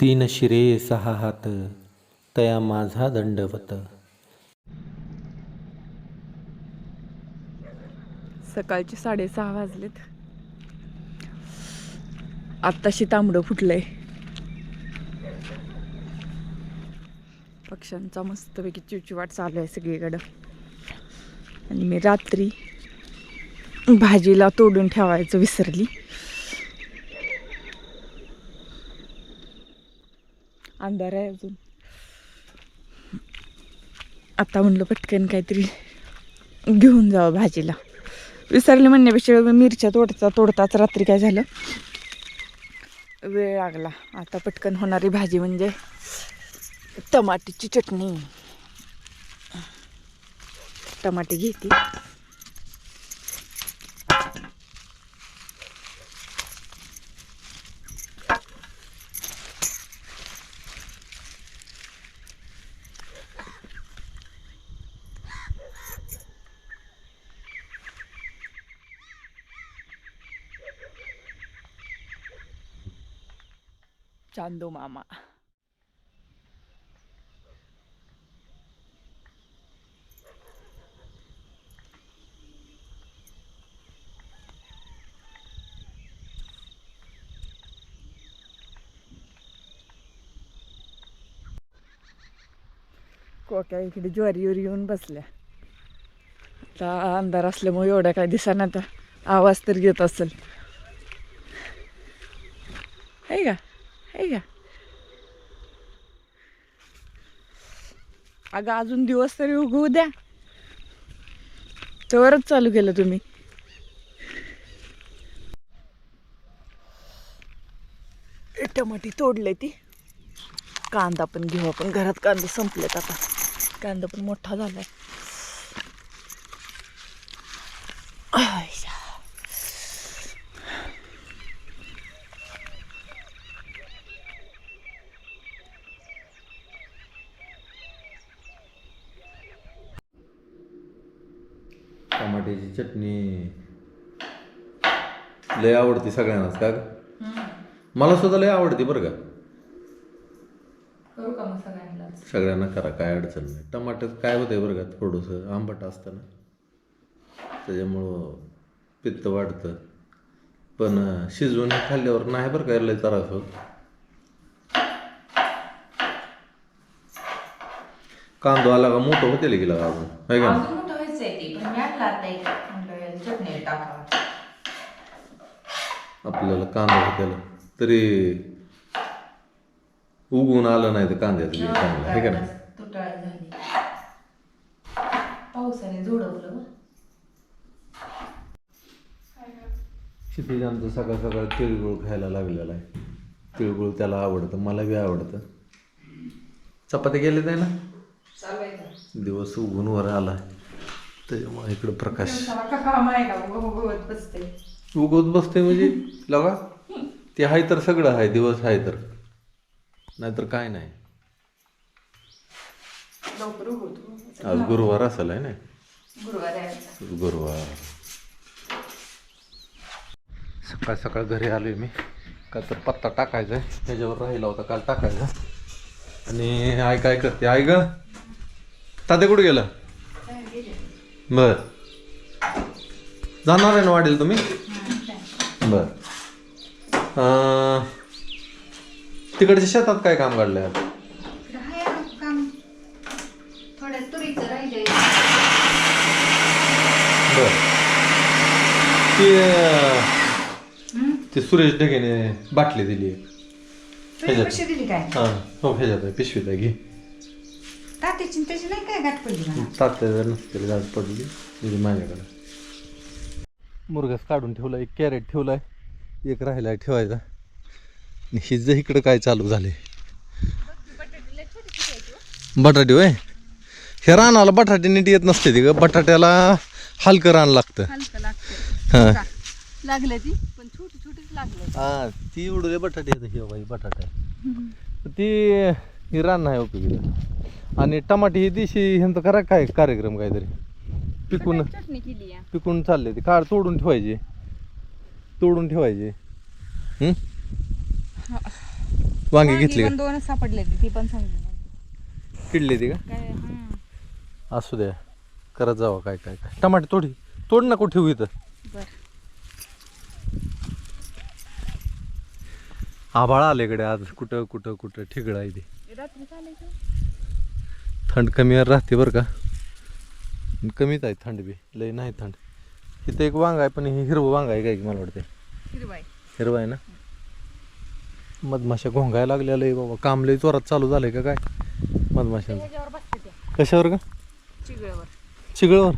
तीन शिरे सहा हात तया माझा दंडवत. सकाळचे साडेसहा वाजलेत. आत्ताशी तांबडं फुटलंय. पक्ष्यांचा मस्तपैकी चिवचिवाट चालू आहे सगळीकडं. आणि मी रात्री भाजीला तोडून ठेवायचं विसरली. अंधार आहे अजून. आता म्हणलं पटकन काहीतरी घेऊन जावं भाजीला. विसरले म्हणण्यापेक्षा मिरच्या तोडता तोडताच रात्री काय झालं? वेळ लागला. आता पटकन होणारी भाजी म्हणजे टमाटीची चटणी. टमाटे घेते चांदो मामा कोक्या इकडे ज्वारीवर येऊन बसल्या. आता अंधार असल्यामुळे एवढ्या काय दिसाना आता आवाज तर घेत असेल. आहे का? का अगं अजून दिवस तरी उगवू द्या. तरच चालू केलं तुम्ही. टमाटी तोडले ती. कांदा पण घेऊ आपण. घरात कांदा संपलेत आता. कांदा पण मोठा झालाय. टमाट्याची चटणी. लय आवडते सगळ्यांनाच का? मला सुद्धा लय आवडते बरं का. करू का मग सगळ्यांनाच? सगळ्यांना करा काय अडचण नाही. टमाटर काय होतंय बरं का थोडंसं? आंबट असतं ना त्याच्यामुळं पित्त वाढतं. पण शिजवून खाल्ल्यावर नाही बरं काय लय त्रास होत. कांदो आला का मोठं होते गेला का अजून? आहे का? ते पण मी आणला म्हणलं चटणी टाकावं आपल्याला कांदा होत्याला तरी उगवून आलं नाही तर कांद्याचं बी चांगलं आहे का नाही? तुटाळ झाली. पावसाने झोडवलं बघ. क्षितिज आमचं सकाळ सकाळ तिळगुळ खायला लागलेला आहे. तिळगुळ त्याला आवडतं मला बी आवडतं. चपाती ना? चालू आहे का? दिवस उगून वर आला त्याच्यामुळे इकडं प्रकाश. उगवत बसते उगवत बसते म्हणजे? लगा? ते आहे तर सगळं आहे दिवस आहे तर. नाहीतर काय नाही. आज गुरुवार असेल आहे ना? गुरुवार सकाळ सकाळ घरी आलोय मी. का तर पत्ता टाकायचा आहे. त्याच्यावर राहिला होता काल टाकायचा. आणि आय काय करते? आय ग? तात्या कुठे गेलं? बर. जाणार आहे ना वाढेल तुम्ही? बर. तिकडच्या शेतात काय काम काढलंय? आहे बर. ते सुरेश ढगेने बाटली दिली ह्याच्यात. दिली काय? हा हो ह्याच्यात आहे पिशवीत आहे घे. तात्याची त्याची नाही काय गाठ पडली मला तात्या नसतील गाज पडली दिली माझ्याकडे. मुरगस काढून ठेवला एक कॅरेट ठेवलाय एक राहिलाय ठेवायचा. आणि हिज इकडं काय चालू झाले बटाटे होय? हे रानाला बटाटे नीट येत नसते ती ग. बटाट्याला हलकं रान लागतं. हलकं लागतं हा. लागले ती पण छोटी छोटीच लागले हा ती उडले बटाटे येतं हे बाई बटाटा ती ही रान नाही उपयोगी. आणि टमाटे ही दिशी ह्यांचं करा काय कार्यक्रम काहीतरी? पिकून चटणी केली या पिकून चालले ते. काढ तोडून ठेवायचे. तोडून ठेवायचे. हं? वांगी घेतली पण का दोनच सापडले ती पण सांगली नव्हती. किडली ती का? काय हं. असू द्या. करत जावा काय काय काय. टमाटे तोडी तोड नको ठेवू इथं. बर. आभाळ आले इकडे आज. कुठं कुठं कुठं ठिगळा आहे ते. रात्री चालायचं? थंड कमी राहते बरं का. कमीच आहे थंड बी लय नाही थंड. इथं एक वांग आहे पण हे हिरवं वांग आहे काय की मला वाटते हिरवं आहे. ना? मधमाशा घोंगायला लागलेलं आहे बाबा काम लय जोरात चालू झालंय का काय? मधमाशांचं. त्या कशावर का? चिगळवर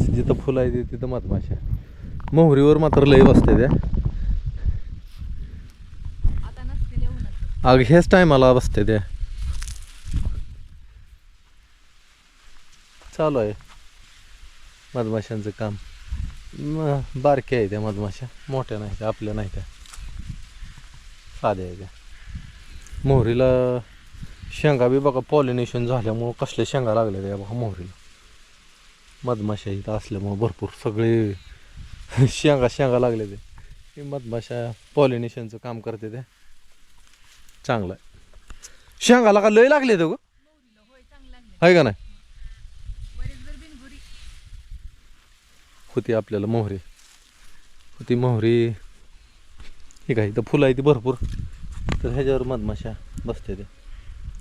जिथं फुलं आहे ते- तिथं मधमाशा. मोहरीवर मात्र लय बसते त्या. अग ह्याच टायमाला बसते त्या. चालू आहे. मधमाशांचं काम. म बारक्या आहे त्या मधमाशा. मोठ्या नाही त्या आपल्या नाही त्या साध्या आहे त्या. मोहरीला शेंगा बी बघा पॉलिनेशन झाल्यामुळं कसल्या शेंगा लागल्या त्या बघा मोहरीला. मधमाशा इथं असल्यामुळं भरपूर सगळे शेंगा शेंगा लागले ते. हे मधमाशा पॉलिनेशनचं काम करते त्या. चांगलं आहे. शेंगाला का लय लागले ते ग? आहे का नाही? होती आपल्याला मोहरी. होती मोहरी. ही काय इथं फुलं आहे ती भरपूर. तर ह्याच्यावर मधमाशा बसते ते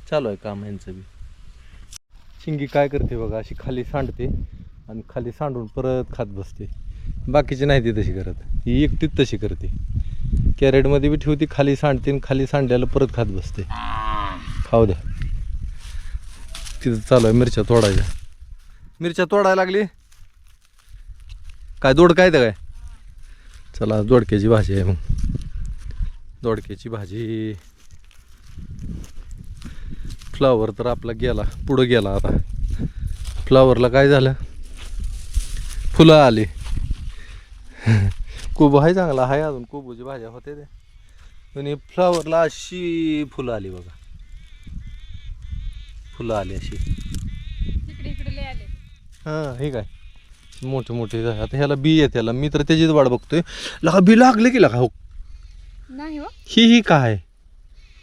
चालू आहे काम यांचं बी. शिंगी काय करते बघा अशी खाली सांडते आणि खाली सांडून परत खात बसते. बाकीची नाही ती तशी करत. ही एकटीच तशी करते. कॅरेटमध्ये बी ठेवते खाली सांडते आणि खाली सांडल्याला परत खात बसते. खाऊ द्या. तिथं चालू आहे मिरच्या तोडायच्या मिरच्या तोडायला लागली? काय दोड काय तर काय? चला दोडक्याची भाजी आहे मग. दोडक्याची भाजी. फ्लावर तर आपला गेला पुढं गेला आता. फ्लावरला काय झालं? फुलं आली. कोबू आहे चांगला आहे अजून कोबूची भाज्या होते ते. आणि फ्लावरला अशी फुलं आली बघा. फुलं आली अशी. तिकडे इकडे लय आले. हां हे काय? मोठे मोठे झाले. आता ह्याला बी येते मी तर त्याचीच वाट बघतोय. लका बी लागले की लका हो? नाही हो. ही ही काय?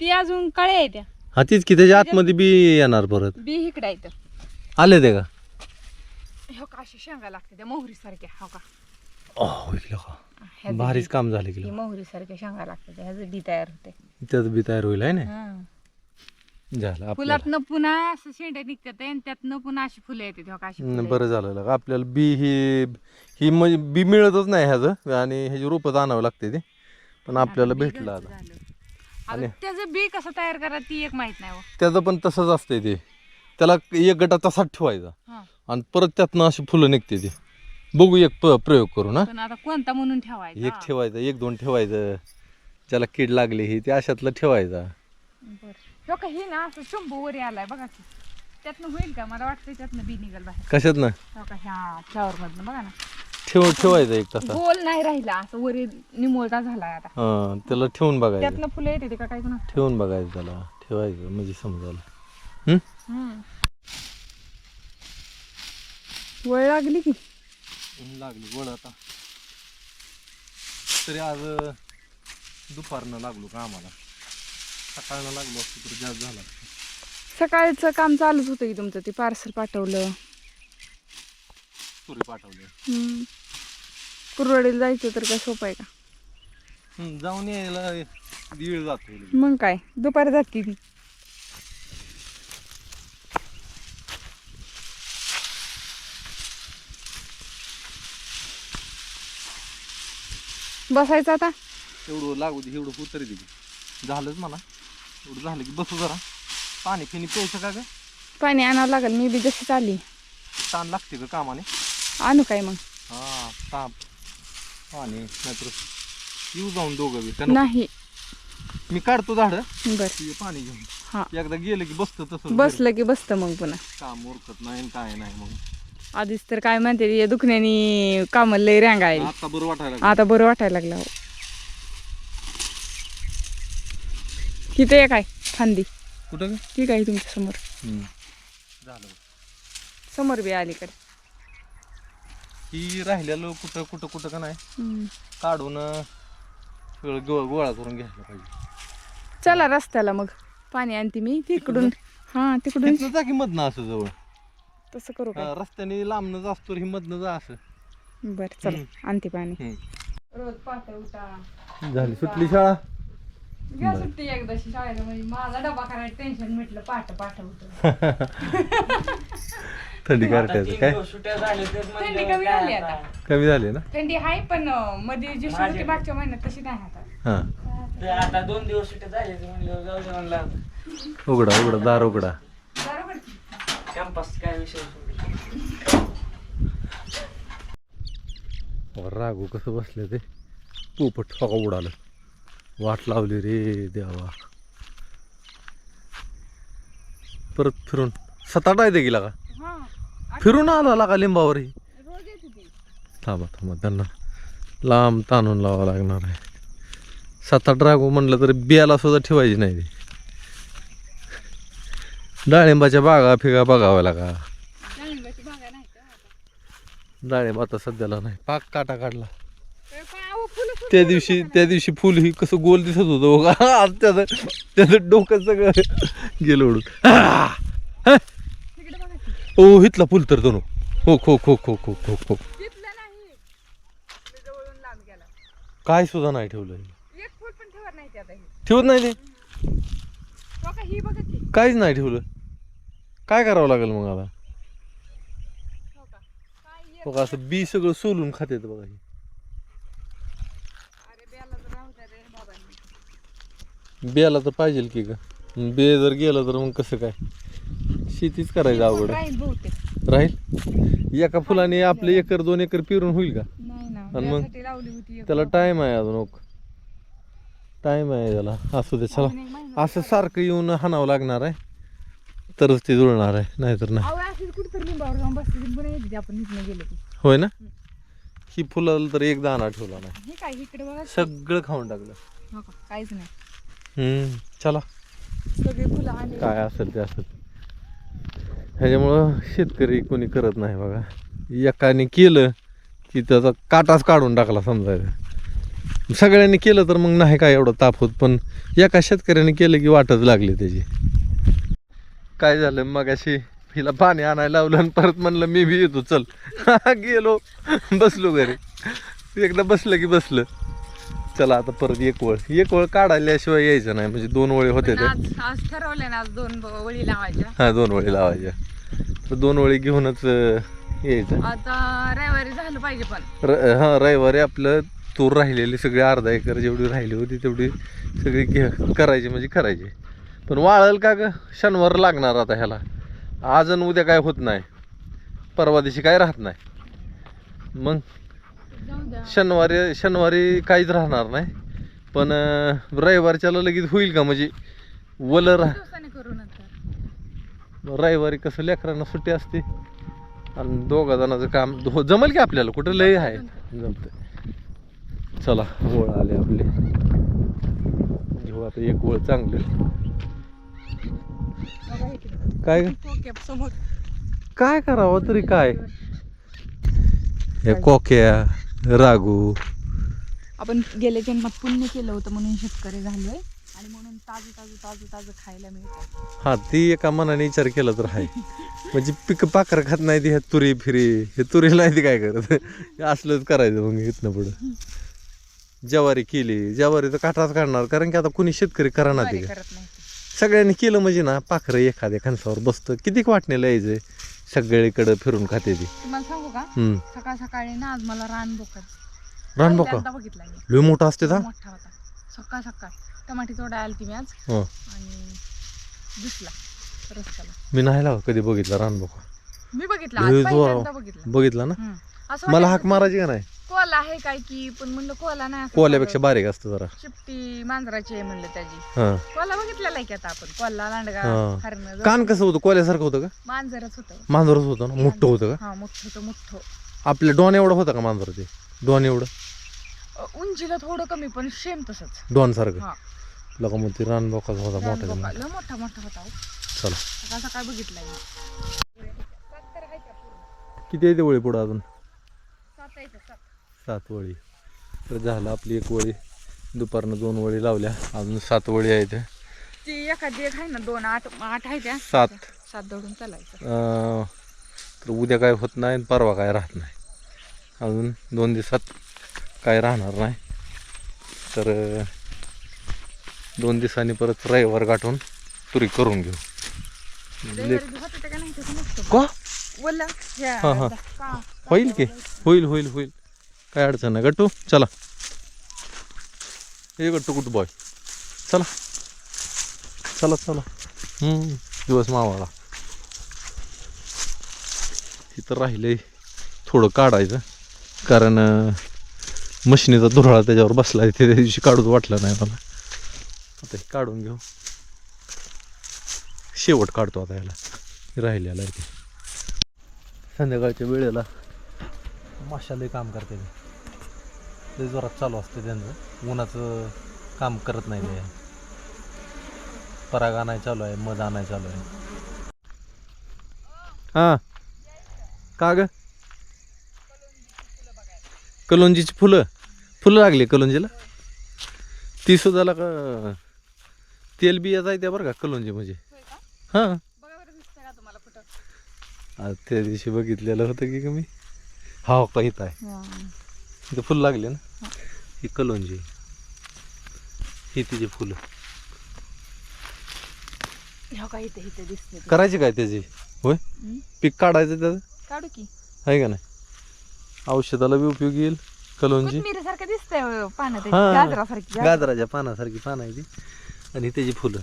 ती अजून काळे आहे त्या. हा तीच की त्याच्या आतमध्ये बी येणार परत. बी इकडे आहेत आले ते का? हो का अशी शेंगा लागते त्या मोहरी सारख्या हो का? ह्याचं भारीच काम झालं की ही मोहरी सारख्या शेंगा लागते ह्याचं बी तयार होते. त्यात बी तयार होईल आहे ना? हं. झालं फुलातनं पुन्हा असं शेंड्या निघतात आणि त्यातनं पुन्हा अशी फुलं येते हो का अशी न, फुलं बरं झालं आपल्याला बी ही ही म्हणजे बी मिळतच नाही ह्याचं आणि ह्याची रोपं आणावं लागते ते. पण. आपल्याला भेटलं आता. झालं. आणि- आता त्याचं बी कसं तयार करा ती एक माहीत नाही हो. त्याचं पण तसंच असतंय ते. त्याला एक गटा तसाच ठेवायचा हं. आणि परत त्यातनं अशी फुलं निघते ते. बघू एक प- प्रयोग करू ना पण आता कोणता म्हणून एक ठेवायचा ठेवायचं एक दोन ठेवायचं. ज्याला कीड लागली ही ते अशातलं ठेवायचा. बरं. हो का हे ना असं शंभू वरी आलाय बघा की. त्यातनं होईल का? मला वाटतं त्यातनं बी निघल बाहेर. कशात ना? हो का? ह्या फ्लॉवर मधनं बघा ना. ठेव ठेवायचं एक तसा गोल नाही राहिला असं वरी निमोळता झालाय आता. हा त्याला ठेवून बघायचं. त्यातनं फुलं येते ते का काय कोणा ठेवून बघायचं त्याला. ठेवायचं म्हणजे समजायला. हम्म? वळ लागली की. लागली वड आता. तरी आज दुपारनं लागलो का आम्हाला? सकाळनं लागलो असतो तर जास्त झाला. सकाळचं काम चालूच होतं की तुमचं ते पार्सल पाठवलं. तुरी पाठवले. हम्म. कुरवाडीला जायचं तर काय सोपं आहे का? हम्म, जाऊन यायला दीड जातो मग काय? दुपारी जाते ती? बसायचं आता? एवढं लागू दे एवढं उतरी दे. की. झालंच म्हणा. एवढं झालं की बसू जरा. पाणी फिनी प्यायचं का ग? पाणी आणावं लागेल मी बी जशी चालली ताण लागते का कामाने. आणू काय मग? हा ताप पाणी नाहीतर येऊ जाऊन दोघं बी. त्यानं नाही. मी काढतो झाडं. बर. पाणी घेऊन. हा. एकदा गेलं की बसतं तसं बसलं की बसतं मग पुन्हा. काम उरकत नाही आणि काय नाही मग. आधीच तर काय म्हणते या दुखण्याने काम लय रँग आहे आता बरं वाटायला लागलं. आता बरं वाटायला लागलं. हो किती आहे काय फांदी. कुठं ठीक आहे तुमच्यासमोर? झालं समोर बी अलीकडे. ही राहिलेलं कुठं कुठं कुठं का नाही? हम्म. काढून सगळं गो गोळा करून घ्यायला पाहिजे. चला रस्त्याला मग. पाणी आणते मी तिकडून. हा तिकडून. तिथनं जा की मधनं असं जवळ. तसं करू का हा, रस्त्याने लांबनं जा असतो ही मधनं जा असं. बर चला. आणते पाणी. हम्म. रोज पाठ उठा. झाली सुटली शाळा? घ्या सुट्टी एकदाशी शाळेला म्हणजे माझा डबा करायचं टेन्शन म्हटलं पाठ पाठ होतं थंडी गारठ्याचं काय थंडी कमी झाली आता? कमी झाली ना? थंडी आहे पण अं, मध्ये जी सुरू होती मागच्या महिन्यात तशी नाही आता. हा. आता दोन दिवस सुट्ट्या झाले म्हणलं जाऊ दे म्हणलं उघडा उघडा दार उघडा. बरोबर कॅम्पस काय विषय? वर रागू कसं बसले ते? पोपट फका उडालं. वाट लावली रे देवा. परत फिरून. सताटा येते गेला का? हा. फिरून आला लागा लिंबावर. ही थांबा थांबा. त्यांना लांब ताणून लावावं लागणार आहे. सात आठ रागू म्हणलं तरी बियाला सुद्धा ठेवायची नाही डाळिंबाच्या बागा फिगा बघाव्या लागा? डाळिंब आता सध्याला नाही. पाक काटा काढला. त्या दिवशी त्या दिवशी फुल ही कसं गोल दिसत होतं बघा. आज त्याचं त्याचं डोकं सगळं गेलं उडून. ओ हितला फुल तर दोन हो खो खो खो खो खो खो. काय सुद्धा नाही ठेवलं ठेवत नाही ते ही. काहीच नाही ठेवलं. काय करावं लागेल मग आता? हो बघा असं बी सगळं सोलून खाते बघा हे अरे बेला तर राहू द्या रे बियाला तर पाहिजे की का बे जर गेलं तर मग कसं काय? शेतीच करायचं अवघड आहे. राहील बहुतेक. राहील? एका फुलाने आपले एकर दोन एकर पिरून होईल का? नाही ना आणि मग त्यासाठी लावली होती एक त्याला. टाइम आहे अजून टाइम आहे त्याला. असू दे चला. अजून एक महिना. असं सारखं येऊन हाणावं लागणार आहे. तरच ते जुळणार आहे नाहीतर नाही. अहो अशीच कुठं लिंबावर जाऊन बसते पण येते ती आपण इथनं गेलो की. होय ना? ही फुलाला तर एक दाणा ठेवला नाही. हे काय इकडे बघा. सगळं खाऊन टाकलं. हो का? काहीच नाही. हम्म चला. सगळे फुलं आले काय असेल ते असेल. ह्याच्यामुळं शेतकरी कोणी करत नाही बघा. एकाने केलं की त्याचा काटाच काढून टाकला समजायचं. सगळ्यांनी केलं तर मग नाही काय एवढं ताप होत पण एका शेतकऱ्याने केलं की वाटच लागली त्याची. काय झालं मग अशी हिला पाणी आणायला लावलं आणि परत म्हणलं मी बी येतो चल. गेलो. बसलो घरी. एकदा बसलं की बसलं. चला आता परत एक वळ एक वळ काढायल्याशिवाय यायचं नाही. म्हणजे दोन वळी होते ते. आज आज ठरवले ना आज दोन वळी लावायच्या. हा दोन वळी लावायच्या. तर दोन वळी घेऊनच अं, यायचं. आता रविवारी झालं पाहिजे पण. र हां रविवारी आपलं तूर राहिलेली सगळी अर्धा एकर जेवढी राहिली होती तेवढी सगळी घे करायची म्हणजे करायची. पण वाळल का ग? शनिवार लागणार आता ह्याला. आज आणि उद्या काय होत नाही. परवा दिवशी काय राहत नाही. मग शनिवारी शनिवारी काहीच राहणार नाही. पण रविवारच्याला लगेच होईल का? म्हणजे वलं रविवारी कसं लेकरांना सुट्टी असते आणि दोघा जणांचं काम हो जमल की आपल्याला? कुठं लय आहे? जमतंय. चला वळ आले आपले. घेऊ आता एक वळ चांगलं. काय काय करावं तरी काय? हे कोक्या रागू. आपण गेल्या जन्मात पुण्य केलं होतं म्हणून शेतकरी झालोय. आणि म्हणून ताजं ताजं ताजं ताजं खायला मिळतं हा ती एका मनाने विचार केला तर आहे. म्हणजे पिक पाकर खात नाही ती ह्या तुरी फिरी. हे तुरी नाही ती काय करत? हे असलंच करायचं मग इथनं पुढं. ज्वारी केली. ज्वारी तर काटाच काढणार. कारण की आता कुणी शेतकरी करा ना ते. करत नाही सगळ्यांनी केलं म्हणजे ना पाखरं एखाद्या खांसावर बसतं. किती वाटणेला यायचंय. सगळीकडं फिरून खाते ती. तुम्हाला सांगू का? हम्म. सकाळ सकाळी ना आज मला रान बोकड. रान बघा पहिल्यांदा बघितला मी. लय मोठा असते मोठा होता. सकाळ सकाळ. टमाटी तोडा आली ती मी आज. हं. आणि दिसला. रस्त्याला. मी नाही लावा कधी बघितला रान बघा मी बघितला. लय आज जोरावर. पहिल्यांदा बघितला. बघितला ना? हम्म. असं मला वाटायचं हाक मारायची का नाही? कोला आहे काय की पण म्हणलं कोला नाही असं कोल्यापेक्षा. बारीक असतं जरा. चिपटी मांजराची आहे म्हणलं त्याची. हा. कोला बघितलेला आहे की आता आपण? कोल्हा लांडगा हा. हरण कान कसं होतं? कोल्यासारखं होतं का? मांजरच होतं. मांजरच होतं ना? मोठं होतं का? हा मोठं होतं मोठं. आपल्या डॉन एवढं होतं का मांजर ते डॉन एवढं? अ, उंचीला थोडं कमी पण सेम तसंच. डॉन सारखं? हा. लगा मग ते रान बोकाचा होता मोठा. लय मोठा मोठा होता हो. चला. सकाळ सकाळ बघितलाय मी. आहे? किती येते वळी पुढं अजून? सात वळी. तर झालं आपली एक वळी. दुपारनं दोन वळी लावल्या. अजून सात वळी आहेत. ती एखादी एक आहे ना दोन आठ आठ आहे त्या. सात. सात दौडून चालायचं. अं, तर उद्या काय होत नाही आणि परवा काय राहत नाही. अजून दोन दिवसात काय राहणार नाही. तर अं, दोन दिवसांनी परत रविवार गाठून तुरी करून घेऊ. लेक होतं ते का? नाही हा, हा. होईल की? होईल होईल होईल. काय अडचण नाही. गट्टू चला. हे गट्टू कुठं बॉय चला. चला चला. हम्म, दिवस मावाला. इथं राहिले थोडं काढायचं. कारण मशिनीचा धुराळा त्याच्यावर बसला ते त्या दिवशी काढूच वाटलं नाही मला. आता हे काढून घेऊ. शेवट काढतो आता याला. राहिलेला ते. संध्याकाळच्या वेळेला माशालय काम करते ते. ते जोरात चालू असते त्यांचं. उन्हाचं काम करत नाही ते. पराग आणाय चालू आहे मध आणाय चालू आहे. हां. का ग? कलोंजीची फुलं. फुलं लागली कलोंजीला? ती सुद्धा का तेल आहे त्या बरं का कलोंजी म्हणजे. हां. बघा बरं दिसतंय का तुम्हाला कुठं? आज त्या दिवशी बघितलेलं होतं की कमी हा का इथं आहे. इथं फुलं लागले ना? ही. कलोंजी. ही तिची फुलं. इथे इथे दिसते ते. करायची काय त्याची? होय? हम्म. पीक काढायचं त्याचं? काढू की. आहे का नाही? औषधाला बी उपयोगी येईल कलोंजी. कोथमिरी सारखं दिसतंय पानं हा. गाजरासारखी गाजराच्या पानासारखी पानं आहे ती. आणि त्याची फुलं.